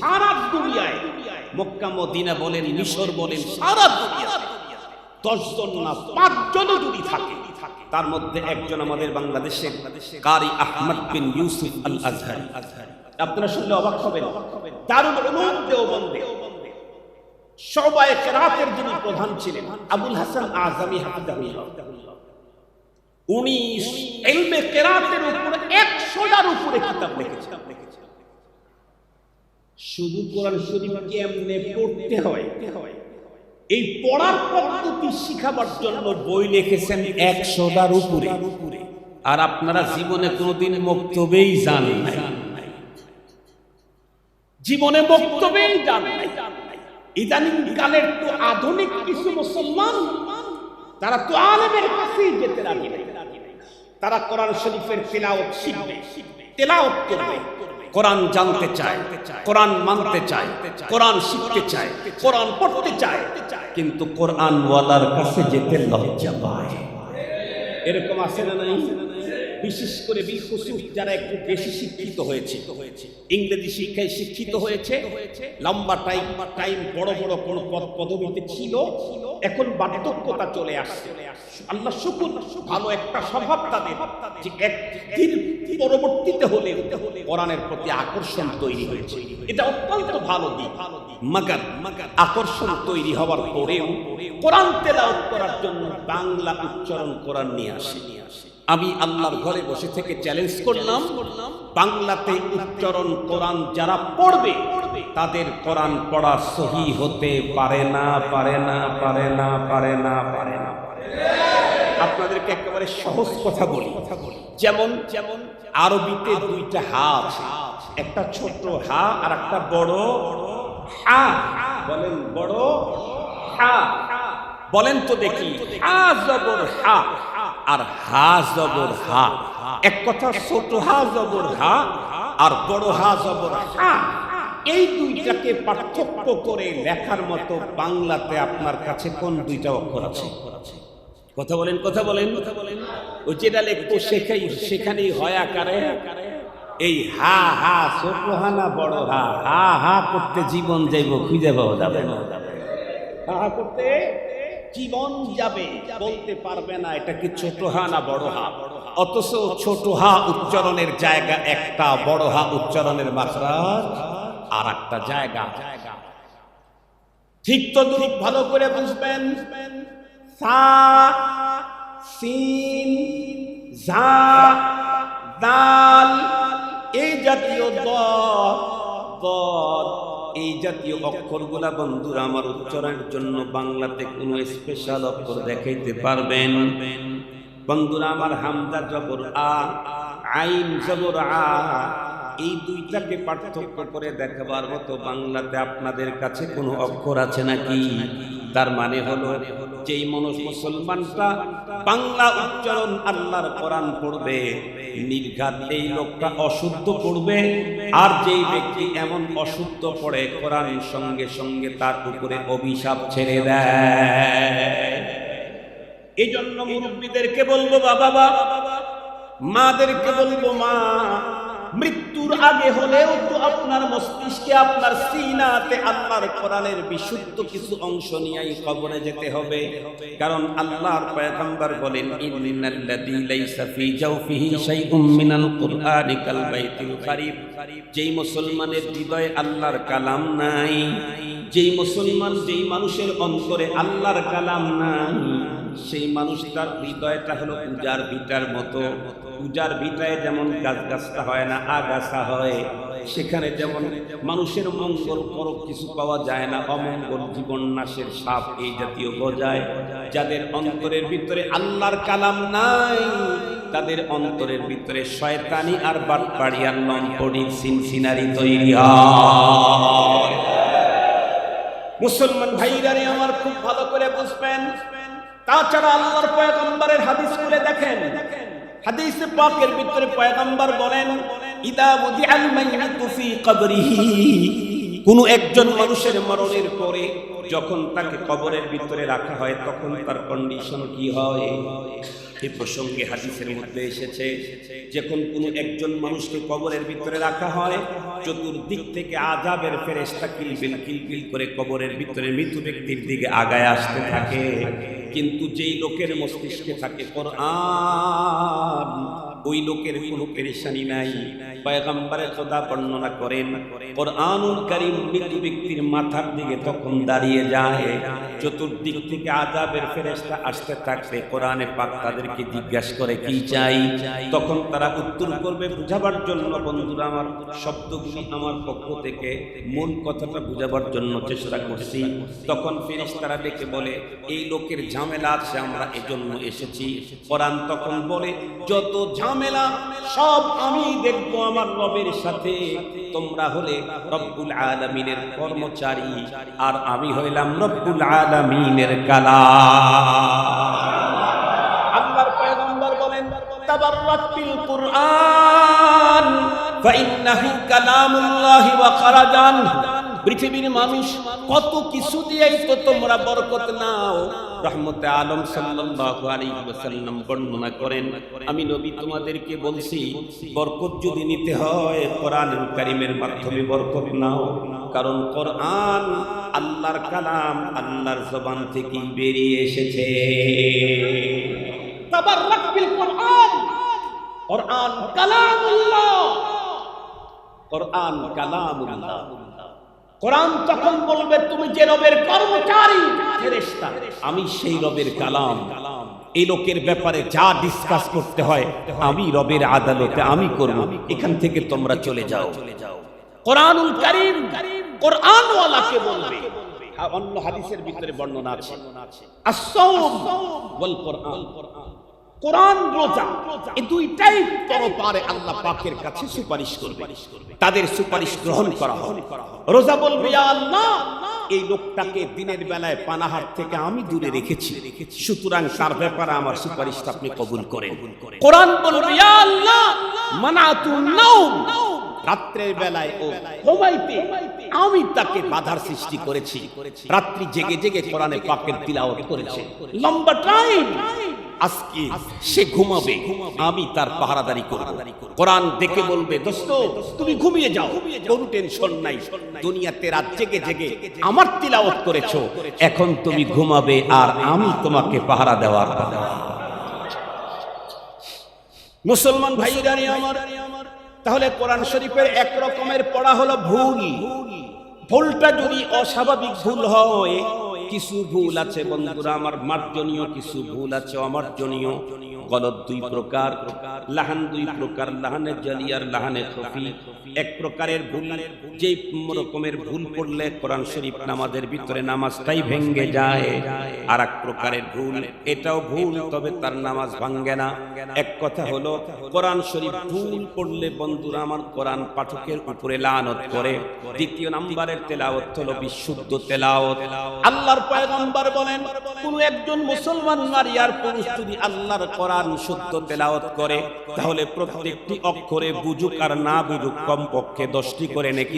সারা দুনিয়ায়। মক্কা, মদিনা বলেন, মিশর বলেন, সারা দুনিয়া দশজন না পাঁচজনও যদি থাকে, তার মধ্যে একজন আমাদের বাংলাদেশের কারি আহমদ বিন ইউসুফ আল আজহারি আপনারা শুনলে অবাক হবেন। দারুল উলুম দেওবন্দে সবাই কেরাতের যিনি প্রধান ছিলেন, আবুল হাসান আজমি হাফিজাহুল্লাহ। উনি এলমে কেরাতের উপরে একশোটার উপরে কিতাব লিখেছেন। শুধু কোরআন শরীফ কেমনে পড়তে হয়। এই পড়ার পদ্ধতি শিখাবার জন্য বই লিখেছেন একশোটার উপরে। আর আপনারা জীবনে কোনোদিন বক্তব্যেই যান জীবনে বক্তব্যেই যান নাই। ইদানিং কালের তো আধুনিক কিছু মুসলমান, তারা তো আলেমের কাছেই যেতে রাজি তারা কোরআন শরীফের তেলাওয়াত শিখবে, তেলাওয়াত করবে। কোরআন জানতে চায়, কোরআন মানতে চায়, কোরআন শিখতে চায়, কোরআন পড়তে চায়, কিন্তু কোরআন ওয়ালার কাছে যেতে লজ্জা পায়। এরকম আছে না নাই? বিশেষ করে বিলখুসুফ যারা একটু বেশি শিক্ষিত হয়েছে। ইংরেজি শিক্ষায় শিক্ষিত হয়েছে। লম্বা টাইম টাইম বড় বড় কোন পদ, পদবিতে ছিল। এখন বার্ধক্যতা চলে আসছে। আল্লাহ শুকুর, ভালো একটা স্বভাব তাদের, যে একদিন পরবর্তীতে হলে কোরআনের প্রতি আকর্ষণ তৈরি হয়েছে। এটা অত্যন্ত ভালো দিক। মাগার মাগার আকর্ষণ তৈরি হওয়ার পরেও কোরআন তেলাওয়াত করার জন্য বাংলা উচ্চারণ কোরআন নিয়ে আসে। আমি আল্লাহর ঘরে বসে থেকে চ্যালেঞ্জ করলাম। বাংলাতে উচ্চারণ কোরআন যারা পড়বে তাদের কোরআন পড়া সহি হতে পারে না পারে না পারে না পারে না পারে না। আপনাদেরকে একেবারে সহজ কথা বলি। যেমন যেমন আরবিতে দুইটা হা আছে। একটা ছোট হা আর একটা বড় হা। বলেন বড় হা। বলেন তো দেখি। হা জবর হা। আর হা জবর হা। এক কথা ছোট হা জবর হা আর বড় হা জবর হা। এই দুইটাকে পার্থক্য করে লেখার মতো বাংলাতে আপনার কাছে কোন দুইটা অক্ষর আছে? কথা বলেন কথা বলেন। কথা বলেন ও যেটা লিখব সেখাই সেখানেই হয় আকারে। এই হা হা, ছোট হা না বড় হা হা হা করতে জীবন যাইব, খুঁজে পাওয়া যাবে না। হা হা করতে জীবন যাবে বলতে পারবে না, এটা কি ছোট হা না বড় হা? অথচ ছোট হা উচ্চারণের জায়গা একটা, বড় হা উচ্চারণের মাত্রাজ আর একটা জায়গা। ঠিক তো ঠিক ভালো করে বুঝবেন? সা, সিন, ঝা, দাল এই জাতীয় দ এই জাতীয় অক্ষরগুলা বন্ধুরা আমার উচ্চারণের জন্য বাংলাতে কোনো স্পেশাল অক্ষর দেখাইতে পারবেন। বন্ধুরা আমার হামদা জবর আ, আইন জবর আ, এই দুইটাকে পার্থক্য করে দেখাবার মতো বাংলাতে আপনাদের কাছে কোনো অক্ষর আছে নাকি? তার মানে হলো, যেই মানুষ মুসলমানটা বাংলা উচ্চারণ আল্লাহর কোরআন পড়বে, নির্ঘাত এই লোকটা অশুদ্ধ পড়বে, আর যেই ব্যক্তি এমন অশুদ্ধ পড়ে, কোরআন সঙ্গে সঙ্গে তার উপরে অভিশাপ ছেড়ে দেয়। এই জন্য মুরব্বীদেরকে বলব, বাবা বাবা, মাদেরকে বলব, মা মৃত্যুর আগে হলেও তো আপনার মস্তিষ্কে, আপনার সিনাতে, আল্লাহর কোরআনের বিশুদ্ধ কিছু অংশ নিয়েই কবরে যেতে হবে। কারণ আল্লাহর পয়গম্বর বলেন, ইন্নাল্লাযী লাইসা ফী জাওফিহি শাইউম মিনাল কুরআনি কাল বাইতিল খারিব। যেই মুসলমানের হৃদয়ে আল্লাহর কালাম নাই, যেই মুসলমান, যেই মানুষের অন্তরে আল্লাহর কালাম নাই সেই মানুষটার হৃদয়টা হলো পূজার ভিটার মতো। পূজার ভিটায় যেমন গাছ গাছটা হয় না, আগাছা হয়, সেখানে যেমন মানুষের মঙ্গল পরক কিছু পাওয়া যায় না, অমঙ্গল জীবন নাশের সাপ এই জাতীয় গজায়। যাদের অন্তরের ভিতরে আল্লাহর কালাম নাই, তাদের অন্তরের ভিতরে শয়তানি আর বাটপাড়ি আর লম্পড়ি সিনসিনারি তৈরি হয়। মুসলমান ভাইরারে আমার খুব ভালো করে বুঝবেন তাছাড়া আল্লাহর পয়গম্বরের হাদিস খুলে দেখেন। হাদিসে পাকের ভিতরে পয়গম্বর বলেন, ইদা বুদিআল মাইয়াতু ফি কবরিহি। কোনো একজন মানুষের মরণের পরে যখন তাকে কবরের ভিতরে রাখা হয়, তখন তার কন্ডিশন কি হয়? এই প্রসঙ্গে হাদিসের মধ্যে এসেছে, যখন কোনো একজন মানুষকে কবরের ভিতরে রাখা হয়, চতুর্দিক থেকে আজাবের ফেরেশতা কিলবিল কিলবিল করে কবরের ভিতরে মৃত ব্যক্তির দিকে আগায় আসতে থাকে। কিন্তু যেই লোকের মস্তিষ্কে থাকে কোরআন, ওই লোকের কোনো পেরেশানি নাই। পয়গম্বরে খোদা বর্ণনা করেন কোরআনুল কারীম মৃত ব্যক্তির মাথার দিকে তখন দাঁড়িয়ে যায়। চতুর্দিক থেকে আজাবের ফেরেশতা আসতে থাকবে কোরআনে পাক তাদেরকে জিজ্ঞাসা করে কি চাই? তখন তারা উত্তর করবে বুঝাবার জন্য বন্ধুরা আমার শব্দগুলি আমার পক্ষ থেকে মূল কথাটা বুঝাবার জন্য চেষ্টা করছি। তখন ফেরেশতারা ডেকে বলে এই লোকের ঝামেলা আছে আমরা এজন্য এসেছি। কোরআন তখন বলে যত ঝামেলা সব আমি দেখব আমার রবের সাথে। তোমরা হলে রব্বুল আলমিনের কর্মচারী, আর আমি হইলাম রব্বুল আলমিনের কালা আল্লাহর পয়গম্বর বলেন কুরআন পৃথিবীর মানুষ কত কিছু দিয়েই তো তোমরা বরকত নাও। রহমতে আলম সাল্লাল্লাহু আলাইহি ওয়াসাল্লাম বর্ণনা করেন আমি নবী তোমাদেরকে বলছি বরকত যদি নিতে হয় কোরআনুল কারীমের মাধ্যমে বরকত নাও। কারণ কোরআন আল্লাহর কালাম আল্লাহর জবান থেকে বেরিয়ে এসেছে। তাবাররাক বিল কোরআন। কোরআন কালামুল্লাহ। কোরআন কালামুল্লাহ। কোরআন তখন বলবে তুমি যে রবের কর্মচারী আমি সেই রবের কালাম। এই লোকের ব্যাপারে যা ডিসকাস করতে হয় আমি রবের আদালতে আমি করব। এখান থেকে তোমরা চলে যাও। কোরআনুল কারীম কোরআনওয়ালাকে বলবে। হ্যাঁ, অন্য হাদিসের ভিতরে বর্ণনা আছে। আস-সাওম ওয়াল কোরআন। কোরআন রোজা এই দুইটাই পরপারে আল্লাহ পাকের কাছে সুপারিশ করবে। তাদের সুপারিশ গ্রহণ করা হবে রোজা বলবে আল্লাহ, এই লোকটাকে দিনের বেলায় পানাহার থেকে আমি দূরে রেখেছি। সুতরাং তার ব্যাপারে আমার সুপারিশটা আপনি কবুল করেন। কোরআন বলবে আল্লাহ রাত্রের বেলায় ও ঘুমাইতে আমি তাকে বাধার সৃষ্টি করেছি। রাত্রি জেগে জেগে কোরআনে পাকের তিলাওয়াত করেছে। লম্বা টাইম আজকে সে ঘুমাবে, আমি তার পাহারাদারি করব। কোরআন দেখে বলবে, দোস্ত, তুমি ঘুমিয়ে যাও। কোনো টেনশন নাই। দুনিয়াতে রাত জেগে জেগে আমার তিলাওয়াত করেছ। এখন তুমি ঘুমাবে আর আমি তোমাকে পাহারা দেওয়ার মুসলমান ভাইরা আমার, তাহলে কোরআন শরীফের এক রকমের পড়া হলো ভুল। ভুলটা যদি অস্বাভাবিক ভুল হয় কিছু ভুল আছে বন্ধুরা আমার মার্জনীয় কিছু ভুল আছে অমার্জনীয়। গলত দুই প্রকার, লাহান দুই প্রকার লাহানে জালিয়ার লাহানে খফি। এক প্রকারের ভুল, যেই রকমের ভুল পড়লে কোরআন শরীফ নামাজের ভিতরে নামাজটাই ভেঙ্গে যায়। আর এক প্রকারের ভুল, এটাও ভুল, তবে তার নামাজ ভাঙ্গে না। এক কথা হলো, কোরআন শরীফ ভুল বন্ধুরা আমার কোরআন পাঠকের উপরে লানত করে। দ্বিতীয় নাম্বারের তেলাওয়াত হলো বিশুদ্ধ তেলাওয়াত। আল্লাহর পয়গম্বর বলেন, কোন একজন মুসলমান নারী আর পুরুষ যদি আল্লাহর কোরআন শুদ্ধ তেলাওয়াত করে, তাহলে প্রত্যেকটি অক্ষরে বুঝুক আর না বুঝুক কমপক্ষে দশটি করে নাকি